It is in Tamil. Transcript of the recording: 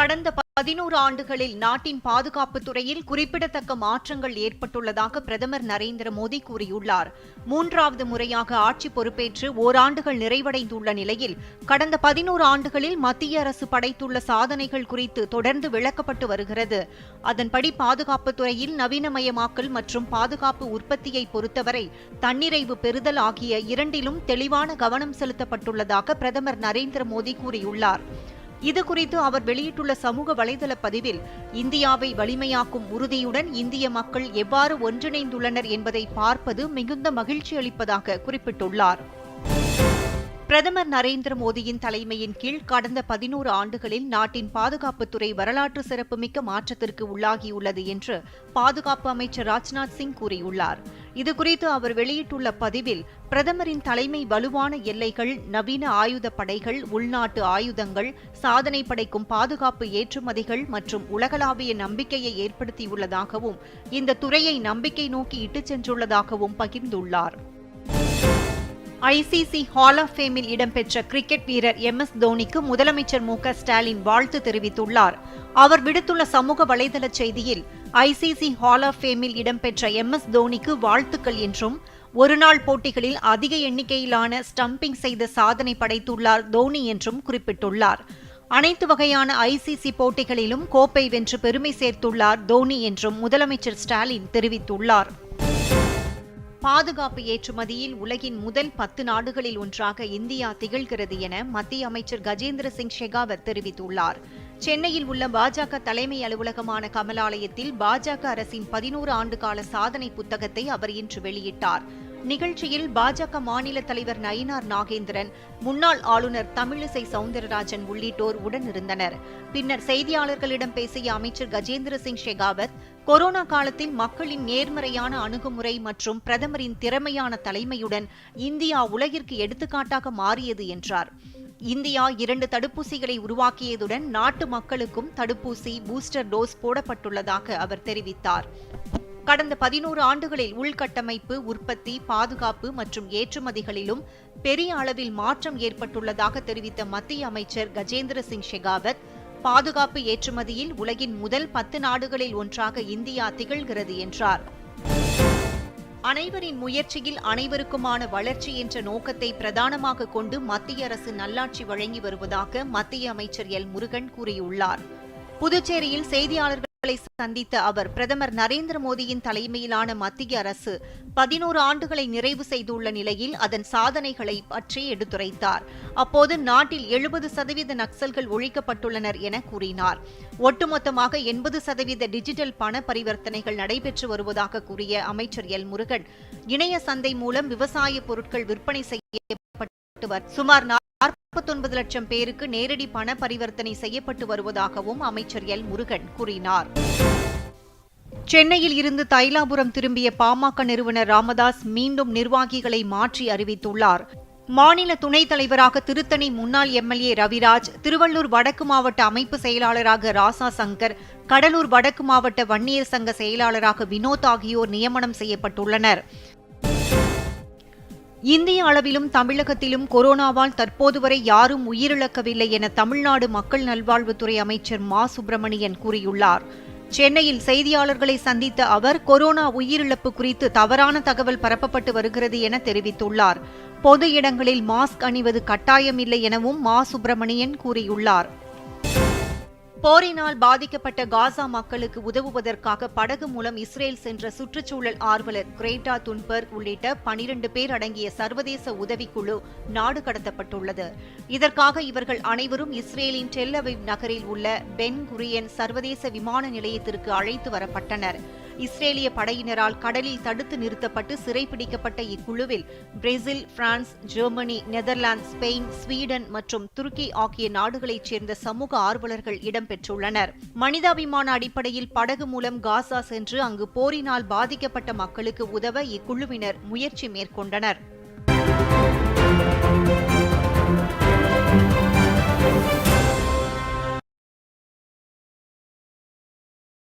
கடந்த பதினோரு ஆண்டுகளில் நாட்டின் பாதுகாப்பு துறையில் குறிப்பிடத்தக்க மாற்றங்கள் ஏற்பட்டுள்ளதாக பிரதமர் நரேந்திர மோடி கூறியுள்ளார். மூன்றாவது முறையாக ஆட்சி பொறுப்பேற்று ஓராண்டுகள் நிறைவடைந்துள்ள நிலையில் கடந்த பதினோரு ஆண்டுகளில் மத்திய அரசு படைத்துள்ள சாதனைகள் குறித்து தொடர்ந்து விளக்கப்பட்டு வருகிறது. அதன்படி பாதுகாப்பு துறையில் நவீனமயமாக்கல் மற்றும் பாதுகாப்பு உற்பத்தியை பொறுத்தவரை தன்னிறைவு பெறுதல் ஆகிய இரண்டிலும் தெளிவான கவனம் செலுத்தப்பட்டுள்ளதாக பிரதமர் நரேந்திர மோடி கூறியுள்ளார். இதுகுறித்து அவர் வெளியிட்டுள்ள சமூக வலைதள பதிவில் இந்தியாவை வலிமையாக்கும் உறுதியுடன் இந்திய மக்கள் எவ்வாறு ஒன்றிணைந்துள்ளனர் என்பதை பார்ப்பது மிகுந்த மகிழ்ச்சி அளிப்பதாக குறிப்பிட்டுள்ளார். பிரதமர் நரேந்திர மோடியின் தலைமையின் கீழ் கடந்த பதினோரு ஆண்டுகளில் நாட்டின் பாதுகாப்புத்துறை வரலாற்று சிறப்புமிக்க மாற்றத்திற்கு உள்ளாகியுள்ளது என்று பாதுகாப்பு அமைச்சர் ராஜ்நாத் சிங் கூறியுள்ளார். இதுகுறித்து அவர் வெளியிட்டுள்ள பதிவில் பிரதமரின் தலைமை வலுவான எல்லைகள் நவீன ஆயுத படைகள் உள்நாட்டு ஆயுதங்கள் சாதனை படைக்கும் பாதுகாப்பு ஏற்றுமதிகள் மற்றும் உலகளாவிய நம்பிக்கையை ஏற்படுத்தியுள்ளதாகவும் இந்த துறையை நம்பிக்கை நோக்கி இட்டுச் சென்றுள்ளதாகவும் பகிர்ந்துள்ளார். ஐசிசி ஹால் ஆஃப் ஃபேமில் இடம்பெற்ற கிரிக்கெட் வீரர் எம் எஸ் தோனிக்கு முதலமைச்சர் மு ஸ்டாலின் வாழ்த்து தெரிவித்துள்ளார். அவர் விடுத்துள்ள சமூக வலைதள செய்தியில் ஐசிசி ஹால் ஆஃப் ஃபேமில் இடம்பெற்ற எம் எஸ் தோனிக்கு வாழ்த்துக்கள் என்றும் ஒருநாள் போட்டிகளில் அதிக எண்ணிக்கையிலான ஸ்டம்பிங் செய்த சாதனை படைத்துள்ளார் தோனி என்றும் குறிப்பிட்டுள்ளார். அனைத்து வகையான ஐசிசி போட்டிகளிலும் கோப்பை வென்று பெருமை சேர்த்துள்ளார் தோனி என்றும் முதலமைச்சர் ஸ்டாலின் தெரிவித்துள்ளார். பாதுகாப்பு ஏற்றுமதியில் உலகின் முதல் பத்து நாடுகளில் ஒன்றாக இந்தியா திகழ்கிறது என மத்திய அமைச்சர் கஜேந்திர சிங் ஷெகாவத் தெரிவித்துள்ளார். சென்னையில் உள்ள பாஜக தலைமை அலுவலகமான கமலாலயத்தில் பாஜக அரசின் பதினோரு ஆண்டுகால சாதனை புத்தகத்தை அவர் இன்று வெளியிட்டார். நிகழ்ச்சியில் பாஜக மாநில தலைவர் நயினார் நாகேந்திரன் முன்னாள் ஆளுநர் தமிழிசை சவுந்தரராஜன் உள்ளிட்டோர் உடனிருந்தனர். பின்னர் செய்தியாளர்களிடம் பேசிய அமைச்சர் கஜேந்திர சிங் ஷெகாவத் கொரோனா காலத்தில் மக்களின் நேர்மறையான அணுகுமுறை மற்றும் பிரதமரின் திறமையான தலைமையுடன் இந்தியா உலகிற்கு எடுத்துக்காட்டாக மாறியது என்றார். இந்தியா இரண்டு தடுப்பூசிகளை உருவாக்கியதுடன் நாட்டு மக்களுக்கும் தடுப்பூசி பூஸ்டர் டோஸ் போடப்பட்டுள்ளதாக அவர் தெரிவித்தார். கடந்த பதினோரு ஆண்டுகளில் உள்கட்டமைப்பு உற்பத்தி பாதுகாப்பு மற்றும் ஏற்றுமதிகளிலும் பெரிய அளவில் மாற்றம் ஏற்பட்டுள்ளதாக தெரிவித்த மத்திய அமைச்சர் கஜேந்திர சிங் ஷெகாவத் பாதுகாப்பு ஏற்றுமதியில் உலகின் முதல் பத்து நாடுகளில் ஒன்றாக இந்தியா திகழ்கிறது என்றார். அனைவரின் முயற்சியில் அனைவருக்குமான வளர்ச்சி என்ற நோக்கத்தை பிரதானமாக கொண்டு மத்திய அரசு நல்லாட்சி வழங்கி வருவதாக மத்திய அமைச்சர் எல் முருகன் கூறியுள்ளார். புதுச்சேரியில் செய்தியாளர்கள் சந்தித்த அவர் பிரதமர் நரேந்திர மோடியின் தலைமையிலான மத்திய அரசு பதினோரு ஆண்டுகளை நிறைவு செய்துள்ள நிலையில் அதன் சாதனைகளை பற்றி எடுத்துரைத்தார். அப்போது நாட்டில் எழுபது சதவீத நக்சல்கள் ஒழிக்கப்பட்டுள்ளனர் என கூறினார். ஒட்டுமொத்தமாக எண்பது சதவீத டிஜிட்டல் பண பரிவர்த்தனைகள் நடைபெற்று வருவதாக கூறிய அமைச்சர் எல். முருகன் இணைய சந்தை மூலம் விவசாய பொருட்கள் விற்பனை செய்யப்பட்டு சுமார் நாற்பத்தொன்பது லட்சம் பேருக்கு நேரடி பண பரிவர்த்தனை செய்யப்பட்டு வருவதாகவும் அமைச்சர் எல். முருகன் கூறினார். சென்னையில் இருந்து தைலாபுரம் திரும்பிய பாமக நிறுவனர் ராமதாஸ் மீண்டும் நிர்வாகிகளை மாற்றி அறிவித்துள்ளார். மாநில துணைத் தலைவராக திருத்தணி முன்னாள் எம்எல்ஏ ரவிராஜ் திருவள்ளூர் வடக்கு மாவட்ட அமைப்பு செயலாளராக ராசா சங்கர் கடலூர் வடக்கு மாவட்ட வன்னியர் சங்க செயலாளராக வினோத் ஆகியோர் நியமனம் செய்யப்பட்டுள்ளனர். இந்திய அளவிலும் தமிழகத்திலும் கொரோனாவால் தற்போது வரை யாரும் உயிரிழக்கவில்லை என தமிழ்நாடு மக்கள் நல்வாழ்வுத்துறை அமைச்சர் மா. சுப்பிரமணியன் கூறியுள்ளார். சென்னையில் செய்தியாளர்களை சந்தித்த அவர் கொரோனா உயிரிழப்பு குறித்து தவறான தகவல் பரப்பப்பட்டு வருகிறது என தெரிவித்துள்ளார். பொது இடங்களில் மாஸ்க் அணிவது கட்டாயமில்லை எனவும் மா. சுப்பிரமணியன் கூறியுள்ளார். போரினால் பாதிக்கப்பட்ட காசா மக்களுக்கு உதவுவதற்காக படகு மூலம் இஸ்ரேல் சென்ற சுற்றுச்சூழல் ஆர்வலர் கிரேட்டா துன்பர்க் உள்ளிட்ட பனிரண்டு பேர் அடங்கிய சர்வதேச உதவிக்குழு நாடு கடத்தப்பட்டுள்ளது. இதற்காக இவர்கள் அனைவரும் இஸ்ரேலின் டெல்லவிவ் நகரில் உள்ள பென் குரியன் சர்வதேச விமான நிலையத்திற்கு அழைத்து வரப்பட்டனர். இஸ்ரேலிய படையினரால் கடலில் தடுத்து நிறுத்தப்பட்டு சிறைபிடிக்கப்பட்ட இக்குழுவில் Brazil France Germany Netherlands Spain Sweden மற்றும் துருக்கி ஆகிய நாடுகளைச் சேர்ந்த சமூக ஆர்வலர்கள் இடம்பெற்றுள்ளனர். மனிதாபிமான அடிப்படையில் படகு மூலம் காசா சென்று அங்கு போரினால் பாதிக்கப்பட்ட மக்களுக்கு உதவ இக்குழுவினர் முயற்சி மேற்கொண்டனர்.